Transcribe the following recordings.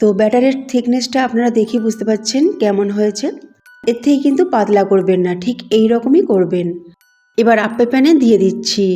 তো ব্যাটারের থিকনেসটা আপনারা দেখে বুঝতে পারছেন কেমন হয়েছে। এর থেকে কিন্তু পাতলা করবেন না, ঠিক এই রকমই করবেন। এবার আপে প্যানে দিয়ে দিচ্ছি।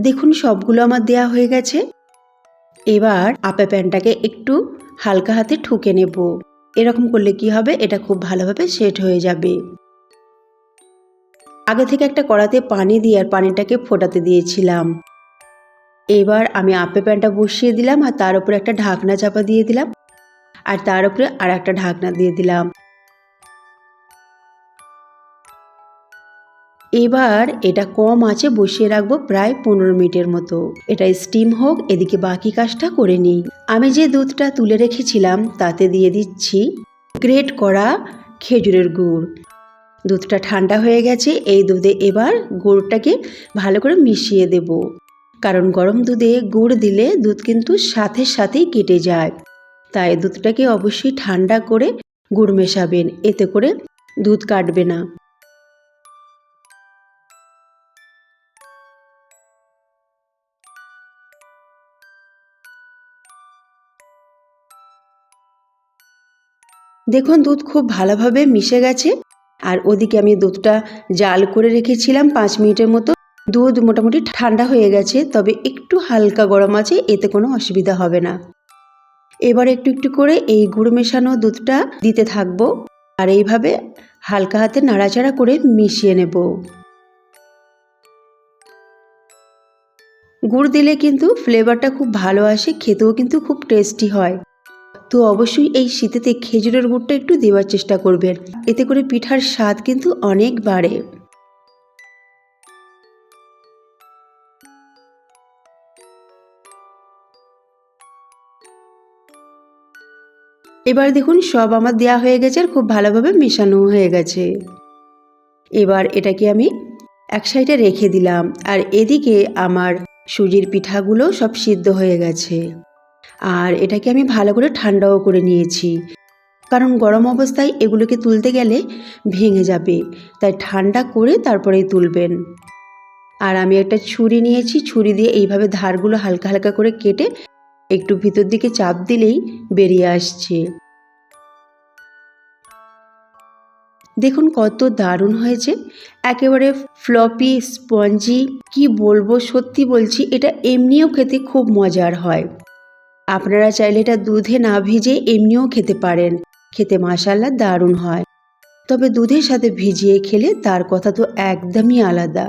দেখুন সবগুলো আমার দেয়া হয়ে গেছে। এবার আপে প্যানটাকে একটু হালকা হাতে ঠুকে নেব। এরকম করলে কি হবে? এটা খুব ভালোভাবে সেট হয়ে যাবে। আগে থেকে একটা কড়াতে পানি দিয়ে আর পানিটাকে ফোটাতে দিয়েছিলাম। এবার আমি আপে প্যানটা বসিয়ে দিলাম আর তার উপরে একটা ঢাকনা চাপা দিয়ে দিলাম। আর তার উপরে আর একটা ঢাকনা দিয়ে দিলাম। এবার এটা কম আছে, বসিয়ে রাখব প্রায় পনেরো মিনিটের মতো। এটা স্টিম হোক, এদিকে বাকি কাজটা করে নিই। আমি যে দুধটা তুলে রেখেছিলাম, তাতে দিয়ে দিচ্ছি গ্রেট করা খেজুরের গুড়। দুধটা ঠান্ডা হয়ে গেছে, এই দুধে এবার গুড়টাকে ভালো করে মিশিয়ে দেব। কারণ গরম দুধে গুড় দিলে দুধ কিন্তু সাথে সাথেই কেটে যায়। তাই দুধটাকে অবশ্যই ঠান্ডা করে গুড় মেশাবেন, এতে করে দুধ কাটবে না। দেখুন, দুধ খুব ভালোভাবে মিশে গেছে। আর ওদিকে আমি দুধটা জাল করে রেখেছিলাম পাঁচ মিনিটের মতো। দুধ মোটামুটি ঠান্ডা হয়ে গেছে, তবে একটু হালকা গরম আছে, এতে কোনো অসুবিধা হবে না। এবার একটু একটু করে এই গুড় মেশানো দুধটা দিতে থাকব। আর এইভাবে হালকা হাতে নাড়াচাড়া করে মিশিয়ে নেব। গুড় দিলে কিন্তু ফ্লেভারটা খুব ভালো আসে, খেতেও কিন্তু খুব টেস্টি হয়। তো অবশ্যই এই শীতেতে খেজুরের গুড়টা একটু দেওয়ার চেষ্টা করবেন। এতে করে পিঠার স্বাদ কিন্তু অনেক বাড়ে। এবার দেখুন সব আমার দেয়া হয়ে গেছে আর খুব ভালোভাবে মেশানো হয়ে গেছে। এবার এটাকে আমি এক সাইডে রেখে দিলাম আর এদিকে আমার সুজির পিঠাগুলো সব সিদ্ধ হয়ে গেছে। আর এটাকে আমি ভালো করে ঠান্ডাও করে নিয়েছি। কারণ গরম অবস্থায় এগুলোকে তুলতে গেলে ভেঙে যাবে, তাই ঠান্ডা করে তারপরেই তুলবেন। আর আমি একটা ছুরি নিয়েছি, ছুরি দিয়ে এইভাবে ধারগুলো হালকা হালকা করে কেটে একটু ভিতর দিকে চাপ দিলেই বেরিয়ে আসছে। দেখুন কত দারুণ হয়েছে। একেবারে ফ্লপি, স্পঞ্জি, কি বলব সত্যি বলছি, এটা এমনিও খেতে খুব মজার হয়। আপনারা চাইলে এটা দুধে না ভিজে এমনিও খেতে পারেন। খেতে মাসাল্লা দারুণ হয়। তবে দুধের সাথে ভিজিয়ে খেলে তার কথা তো একদমই আলাদা।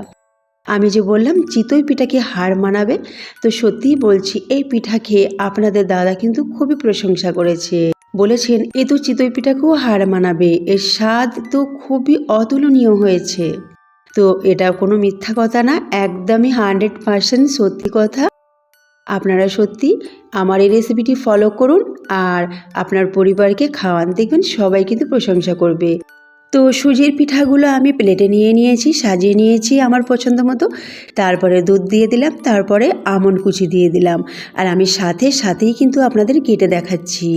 আমি যে বললাম, চিতই পিঠাকে হার মানাবে, তো সত্যিই বলছি, এই পিঠা খেয়ে আপনাদের দাদা কিন্তু খুবই প্রশংসা করেছে। বলেছেন, এ তো চিতই পিঠাকেও হার মানাবে। এর স্বাদ তো খুবই অতুলনীয় হয়েছে। তো এটা কোনো মিথ্যা কথা না, একদমই হান্ড্রেড পারসেন্ট সত্যি কথা। আপনারা সত্যি আমার এই রেসিপিটি ফলো করুন আর আপনার পরিবারকে খাওয়ান। দেখবেন সবাই কিন্তু প্রশংসা করবে। তো সুজির পিঠাগুলো আমি প্লেটে নিয়ে নিয়েছি, সাজিয়ে নিয়েছি আমার পছন্দ মতো। তারপরে দুধ দিয়ে দিলাম, তারপরে আমন কুচি দিয়ে দিলাম। আর আমি সাথে সাথেই কিন্তু আপনাদের কেটে দেখাচ্ছি।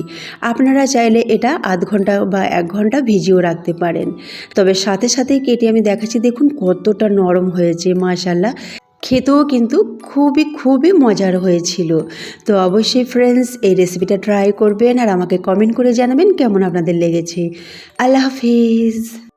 আপনারা চাইলে এটা আধ ঘণ্টা বা এক ঘণ্টা ভিজিয়েও রাখতে পারেন। তবে সাথে সাথেই কেটে আমি দেখাচ্ছি, দেখুন কতটা নরম হয়েছে মাশাল্লাহ খেতেও কিন্তু খুবই খুবই মজার হয়েছিল। তো অবশ্যই ফ্রেন্ডস এই রেসিপিটা ট্রাই করবেন আর আমাকে কমেন্ট করে জানাবেন কেমন আপনাদের লেগেছে। আল্লাহ হাফিজ।